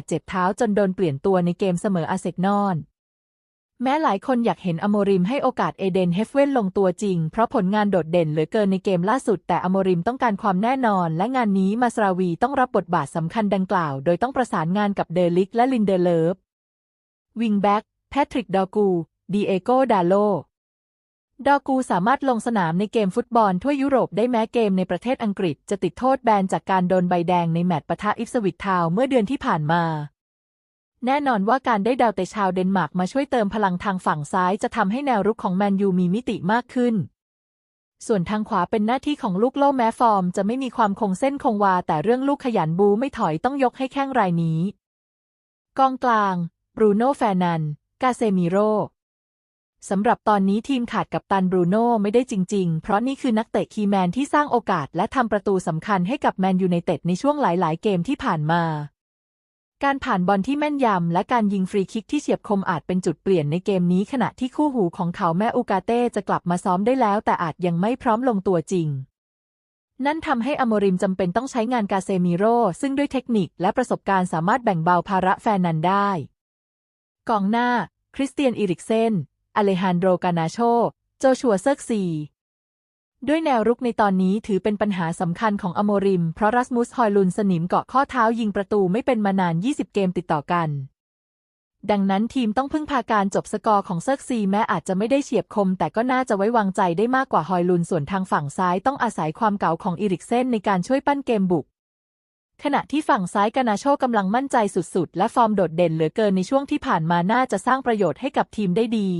ดเจ็บเท้าจนโดนเปลี่ยนตัวในเกมเสมออาเซกนอน แม้หลายคนอยากเห็นอโมริมให้โอกาสเอเดนเฮฟเว่นลงตัวจริง เพราะผลงานโดดเด่นเหลือเกินในเกมล่าสุด แต่อโมริมต้องการความแน่นอน และงานนี้มาสราวีต้องรับบทบาทสำคัญดังกล่าว โดยต้องประสานงานกับเดลิกและลินเดเลฟวิงแบ็กแพทริกดอกู ดีเอโกดาโล ดอกูสามารถลงสนามในเกมฟุตบอลทั่วยุโรปได้แม้เกมในประเทศอังกฤษจะติดโทษแบนจากการโดนใบแดงในแมตช์ปะทะอิฟสวิตทาวเมื่อเดือนที่ผ่านมา แน่นอนว่าการได้ดาวเตะชาวเดนมาร์กมาช่วยเติมพลังทางฝั่งซ้ายจะทำให้แนวรุกของแมนยูมีมิติมากขึ้น ส่วนทางขวาเป็นหน้าที่ของลูกโล่แม้ฟอร์ม จะไม่มีความคงเส้นคงวา แต่เรื่องลูกขยันบูไม่ถอยต้องยกให้แข้งรายนี้ กองกลางบรูโน่แฟร์นัน กาเซมิโร สำหรับตอนนี้ทีมขาดกับตันบรูโน่ไม่ได้จริง ๆ เพราะนี่คือนักเตะคีแมนที่สร้างโอกาสและทำประตูสำคัญให้กับแมนยูไนเต็ดในช่วงหลาย ๆ เกมที่ผ่านมา การผ่านบอลที่แม่นยำและการยิงฟรีคิกที่เฉียบคมอาจเป็นจุดเปลี่ยนในเกมนี้ขณะที่คู่หูของเขาแม่อูกาเต้จะกลับมาซ้อมได้แล้วแต่อาจยังไม่พร้อมลงตัวจริง นั่นทำให้อโมริมจำเป็นต้องใช้งานกาเซมิโร่ซึ่งด้วยเทคนิคและประสบการณ์สามารถแบ่งเบาภาระแฟนนันได้ กองหน้า คริสเตียนอีริกเซน อเลฮานโดรกานาโช โจชัวเซิร์กซีด้วยแนวรุกในตอนนี้ถือเป็นปัญหาสำคัญของอโมริม เพราะรัสมุสฮอยลุนสนิมเกาะข้อเท้ายิงประตูไม่เป็นมานาน 20 เกมติดต่อกัน ดังนั้นทีมต้องพึ่งพาการจบสกอร์ของเซิร์กซีแม้อาจจะไม่ได้เฉียบคม แต่ก็น่าจะไว้วางใจได้มากกว่าฮอยลุนส่วนทางฝั่งซ้ายต้องอาศัยความเก่าของอีริกเซนในการช่วยปั้นเกมบุก ขณะที่ฝั่งซ้ายกานาโชกำลังมั่นใจสุดๆ และฟอร์มโดดเด่นเหลือเกินในช่วงที่ผ่านมาน่าจะสร้างประโยชน์ให้กับทีมได้ดี